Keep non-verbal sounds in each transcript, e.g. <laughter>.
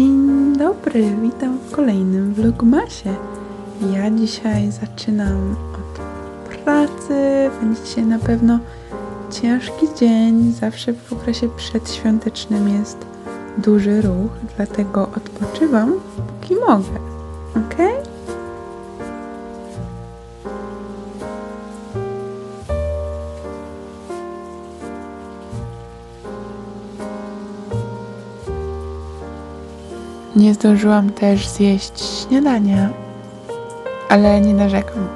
Dzień dobry, witam w kolejnym vlogmasie. Ja dzisiaj zaczynam od pracy. Będzie dzisiaj na pewno ciężki dzień. Zawsze w okresie przedświątecznym jest duży ruch, dlatego odpoczywam póki mogę. Nie zdążyłam też zjeść śniadania, ale nie narzekam.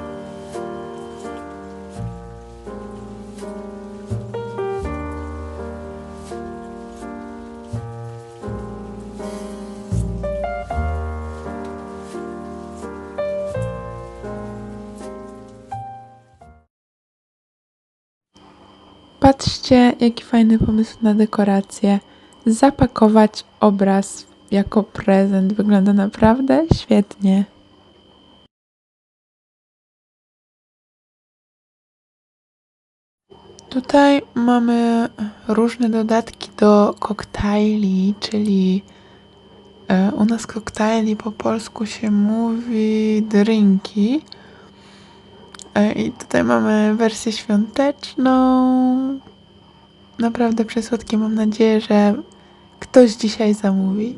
Patrzcie, jaki fajny pomysł na dekorację. Zapakować obraz jako prezent. Wygląda naprawdę świetnie. Tutaj mamy różne dodatki do koktajli, czyli e, u nas koktajli po polsku się mówi drinki. E, I tutaj mamy wersję świąteczną. Naprawdę przesłodkie. Mam nadzieję, że ktoś dzisiaj zamówi.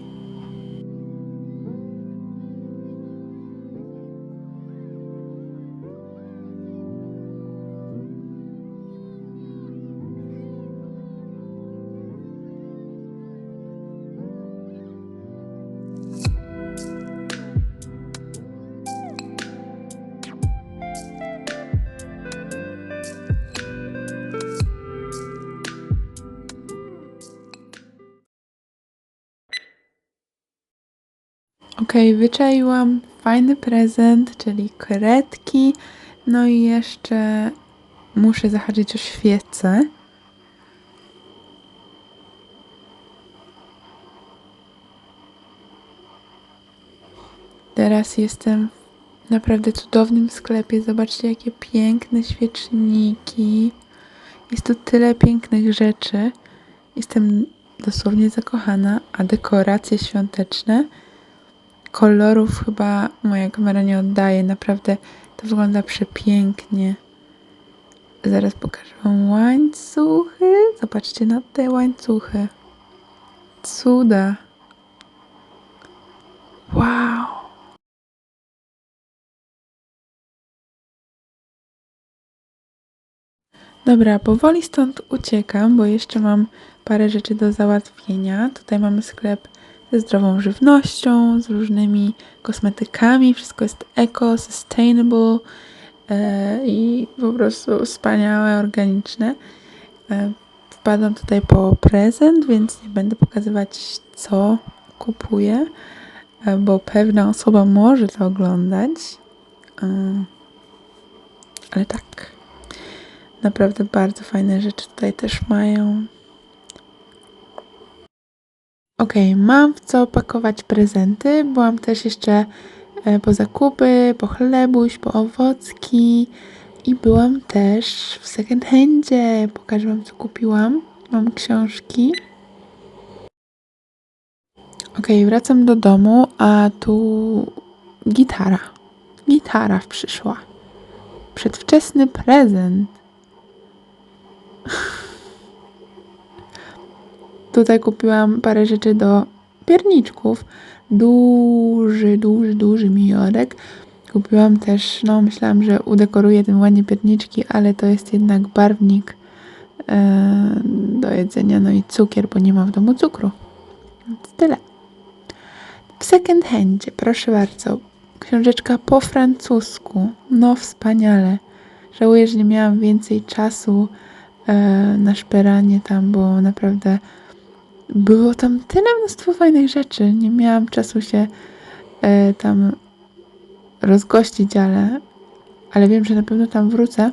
Wyczaiłam fajny prezent, czyli kredki. No i jeszcze muszę zahaczyć o świecę. Teraz jestem w naprawdę cudownym sklepie. Zobaczcie, jakie piękne świeczniki. Jest tu tyle pięknych rzeczy. Jestem dosłownie zakochana, a dekoracje świąteczne kolorów chyba moja kamera nie oddaje. Naprawdę to wygląda przepięknie. Zaraz pokażę Wam łańcuchy. Zobaczcie na te łańcuchy. Cuda. Wow. Dobra, powoli stąd uciekam, bo jeszcze mam parę rzeczy do załatwienia. Tutaj mamy sklep ze zdrową żywnością, z różnymi kosmetykami. Wszystko jest eco, sustainable e, i po prostu wspaniałe, organiczne. E, wpadłam tutaj po prezent, więc nie będę pokazywać, co kupuję, e, bo pewna osoba może to oglądać. E, ale tak. Naprawdę bardzo fajne rzeczy tutaj też mają. Okej, mam w co pakować prezenty. Byłam też jeszcze e, po zakupy, po chlebuś, po owocki i byłam też w second handzie. Pokażę wam co kupiłam. Mam książki. Okej, wracam do domu, a tu gitara. Gitara przyszła. Przedwczesny prezent. Tutaj kupiłam parę rzeczy do pierniczków. Duży, duży, duży miodek. Kupiłam też, no myślałam, że udekoruję tym ładnie pierniczki, ale to jest jednak barwnik e, do jedzenia, no i cukier, bo nie ma w domu cukru. Więc tyle. W second handzie, proszę bardzo, książeczka po francusku. No wspaniale. Żałuję, że nie miałam więcej czasu e, na szperanie tam, bo naprawdę było tam tyle mnóstwo fajnych rzeczy. Nie miałam czasu się e, tam rozgościć, ale, ale wiem, że na pewno tam wrócę.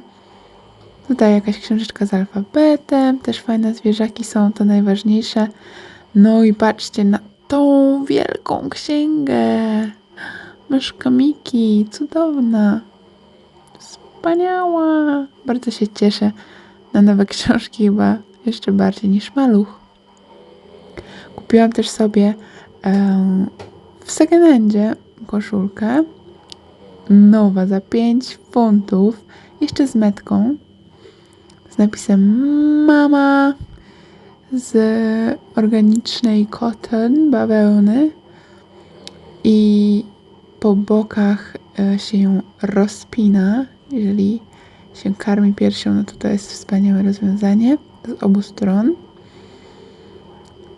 Tutaj jakaś książeczka z alfabetem, też fajne zwierzaki są, to najważniejsze. No i patrzcie na tą wielką księgę. Myszka Miki, cudowna. Wspaniała. Bardzo się cieszę na nowe książki chyba jeszcze bardziej niż maluch. Kupiłam też sobie w second-handzie koszulkę. Nowa za 5 funtów. Jeszcze z metką. Z napisem Mama z organicznej cotton, bawełny. I po bokach e, się ją rozpina. Jeżeli się karmi piersią, no to to jest wspaniałe rozwiązanie z obu stron.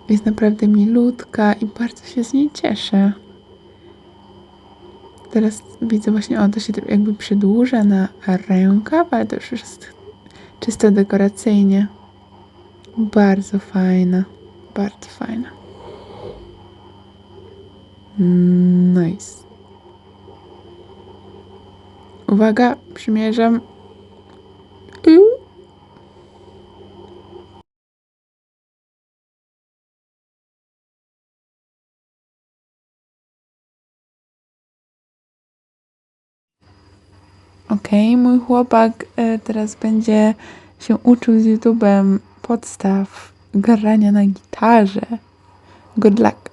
Jest naprawdę milutka i bardzo się z niej cieszę. Teraz widzę właśnie, o to się jakby przedłuża na rękaw, ale to już jest czysto dekoracyjnie. Bardzo fajna, bardzo fajna. Nice. Uwaga, przymierzam. Okej, mój chłopak e, teraz będzie się uczył z YouTube'em podstaw grania na gitarze. Good luck.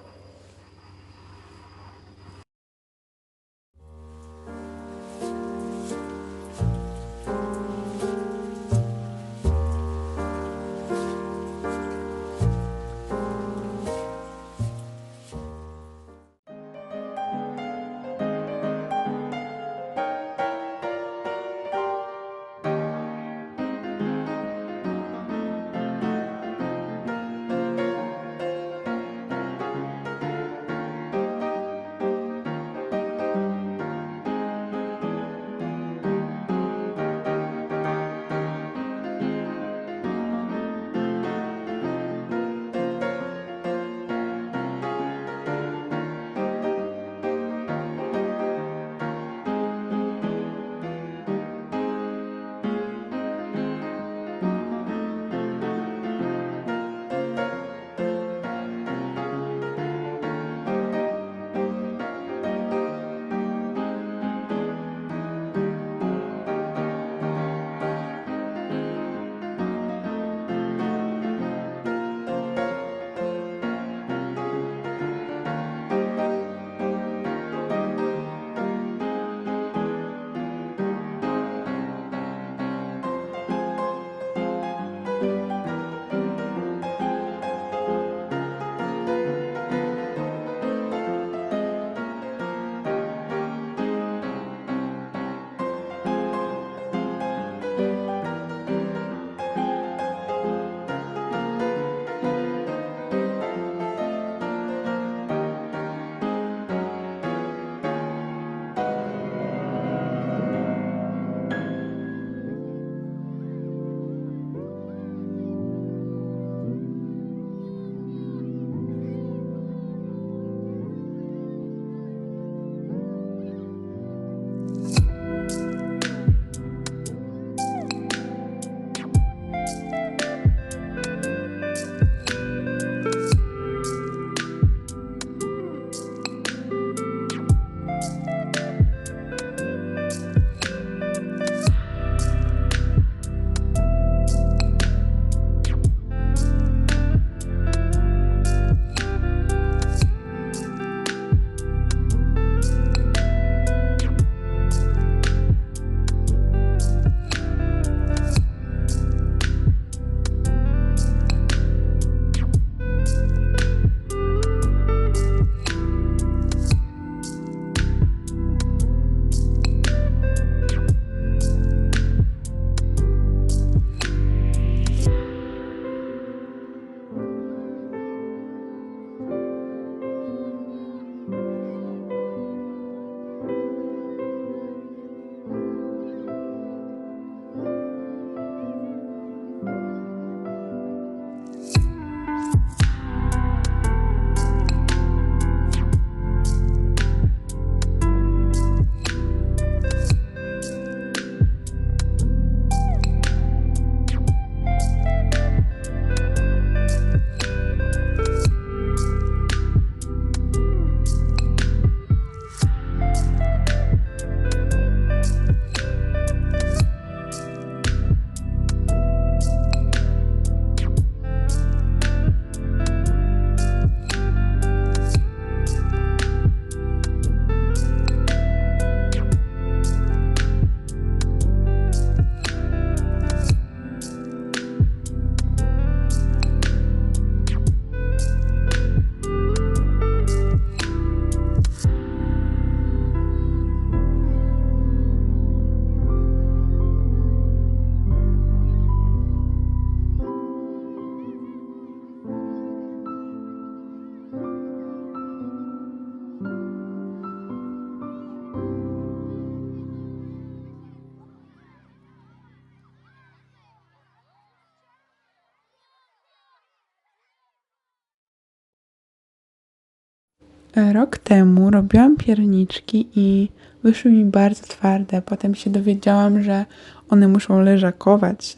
Rok temu robiłam pierniczki i wyszły mi bardzo twarde. Potem się dowiedziałam, że one muszą leżakować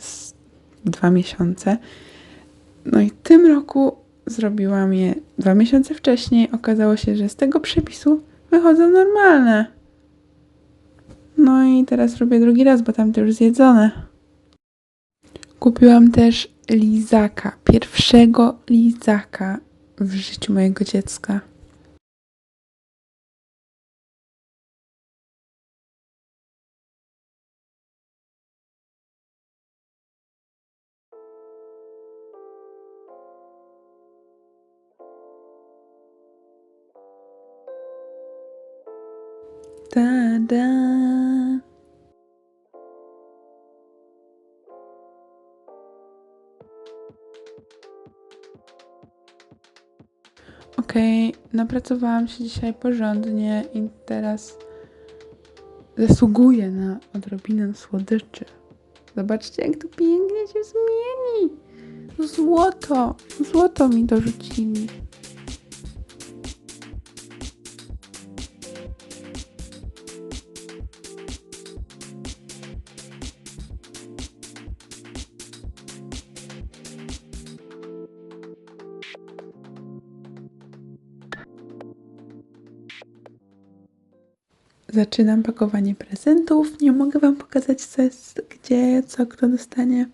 dwa miesiące. No i tym roku zrobiłam je dwa miesiące wcześniej. Okazało się, że z tego przepisu wychodzą normalne. No i teraz robię drugi raz, bo tamte już zjedzone. Kupiłam też lizaka, pierwszego lizaka w życiu mojego dziecka. Ta-da! Okej, napracowałam się dzisiaj porządnie i teraz zasługuję na odrobinę słodyczy. Zobaczcie, jak to pięknie się zmieni. Złoto, złoto mi dorzucili. Zaczynam pakowanie prezentów. Nie mogę Wam pokazać, co jest gdzie, co kto dostanie.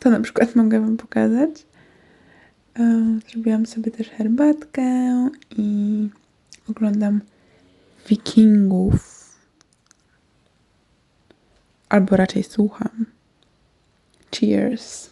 To na przykład <laughs> mogę Wam pokazać. E, Zrobiłam sobie też herbatkę i oglądam Wikingów. Albo raczej słucham. Cheers.